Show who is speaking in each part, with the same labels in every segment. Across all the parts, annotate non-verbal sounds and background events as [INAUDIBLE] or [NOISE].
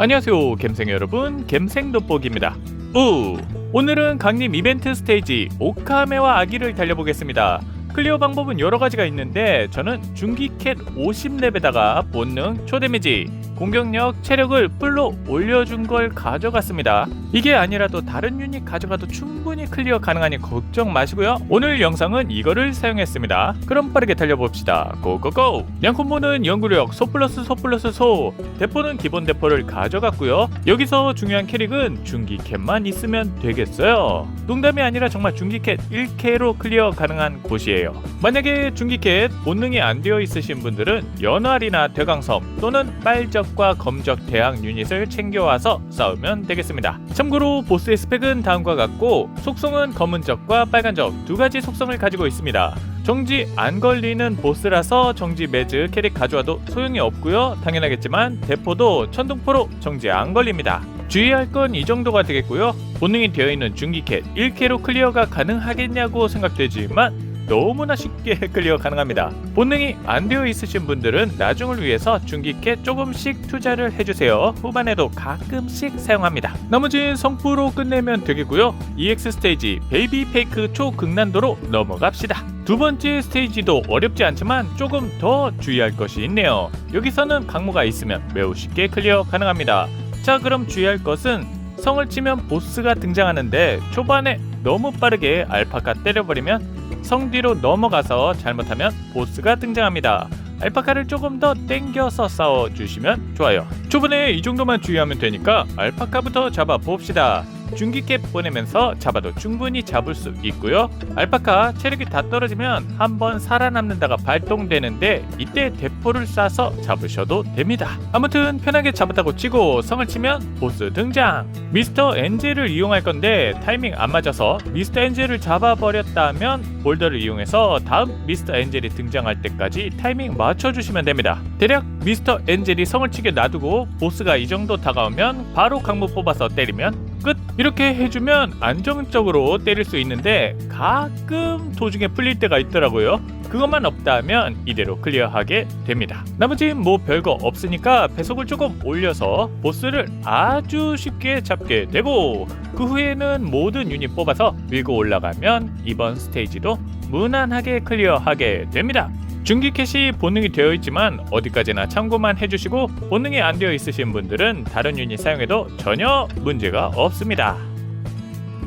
Speaker 1: 안녕하세요 갬생 여러분. 갬생 돋보기입니다. 우 오늘은 강림 이벤트 스테이지 오카메와 아기를 달려보겠습니다. 클리어 방법은 여러 가지가 있는데 저는 중기캣 50렙에다가 본능 초데미지 공격력 체력을 뿔로 올려준 걸 가져갔습니다. 이게 아니라도 다른 유닛 가져가도 충분히 클리어 가능하니 걱정 마시고요. 오늘 영상은 이거를 사용했습니다. 그럼 빠르게 달려봅시다. 고고고! 양콤보는 연구력 소 플러스 소 플러스 소! 대포는 기본 대포를 가져갔고요. 여기서 중요한 캐릭은 중기캣만 있으면 되겠어요. 농담이 아니라 정말 중기캣 1K로 클리어 가능한 곳이에요. 만약에 중기캣 본능이 안 되어 있으신 분들은 연활이나 대강섬 또는 빨적 과 검적 대항 유닛을 챙겨와서 싸우면 되겠습니다. 참고로 보스의 스펙은 다음과 같고 속성은 검은적과 빨간적 두 가지 속성을 가지고 있습니다. 정지 안 걸리는 보스라서 정지 매즈 캐릭 가져와도 소용이 없고요. 당연하겠지만 대포도 천둥포로 정지 안 걸립니다. 주의할 건 이 정도가 되겠고요. 본능이 되어 있는 중기캣 1K로 클리어가 가능하겠냐고 생각되지만 너무나 쉽게 클리어 가능합니다. 본능이 안 되어 있으신 분들은 나중을 위해서 중기캐 조금씩 투자를 해주세요. 후반에도 가끔씩 사용합니다. 나머지는 성프로 끝내면 되겠고요. EX 스테이지 베이비 페이크 초극난도로 넘어갑시다. 두 번째 스테이지도 어렵지 않지만 조금 더 주의할 것이 있네요. 여기서는 강모가 있으면 매우 쉽게 클리어 가능합니다. 자 그럼 주의할 것은 성을 치면 보스가 등장하는데 초반에 너무 빠르게 알파카 때려버리면 성 뒤로 넘어가서 잘못하면 보스가 등장합니다. 알파카를 조금 더 땡겨서 싸워주시면 좋아요. 초반에 이 정도만 주의하면 되니까 알파카부터 잡아봅시다. 중기캡 보내면서 잡아도 충분히 잡을 수 있고요. 알파카 체력이 다 떨어지면 한번 살아남는다가 발동되는데 이때 대포를 쏴서 잡으셔도 됩니다. 아무튼 편하게 잡았다고 치고 성을 치면 보스 등장. 미스터 엔젤을 이용할 건데 타이밍 안 맞아서 미스터 엔젤을 잡아버렸다면 볼더를 이용해서 다음 미스터 엔젤이 등장할 때까지 타이밍 맞춰주시면 됩니다. 대략 미스터 엔젤이 성을 치게 놔두고 보스가 이 정도 다가오면 바로 강무 뽑아서 때리면 끝! 이렇게 해주면 안정적으로 때릴 수 있는데 가끔 도중에 풀릴 때가 있더라고요. 그것만 없다면 이대로 클리어하게 됩니다. 나머지 뭐 별거 없으니까 배속을 조금 올려서 보스를 아주 쉽게 잡게 되고 그 후에는 모든 유닛 뽑아서 밀고 올라가면 이번 스테이지도 무난하게 클리어하게 됩니다. 중기 캣이 본능이 되어 있지만 어디까지나 참고만 해주시고 본능이 안 되어 있으신 분들은 다른 유닛 사용해도 전혀 문제가 없습니다.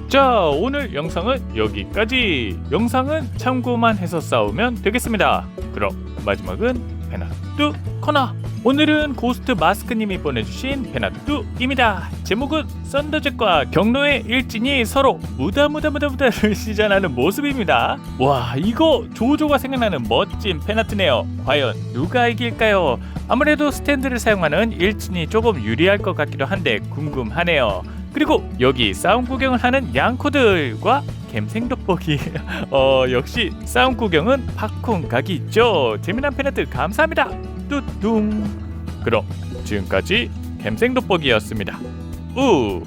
Speaker 1: 자 오늘 영상은 여기까지. 영상은 참고만 해서 싸우면 되겠습니다. 그럼 마지막은 페나뚜 코너 오늘은 고스트 마스크님이 보내주신 페나뚜입니다. 제목은 썬더잭과 경로의 일진이 서로 무다무다무다무다를 [LAUGHS] 시전하는 모습입니다. 와 이거 조조가 생각나는 멋진 페나트네요. 과연 누가 이길까요? 아무래도 스탠드를 사용하는 일진이 조금 유리할 것 같기도 한데 궁금하네요. 그리고 여기 싸움 구경을 하는 양코들과 갬생 돋보기. [LAUGHS] 어 역시 싸움 구경은 팝콘 각이 있죠. 재미난 팬레트 감사합니다 뚜둥. 그럼 지금까지 갬생 돋보기였습니다. 우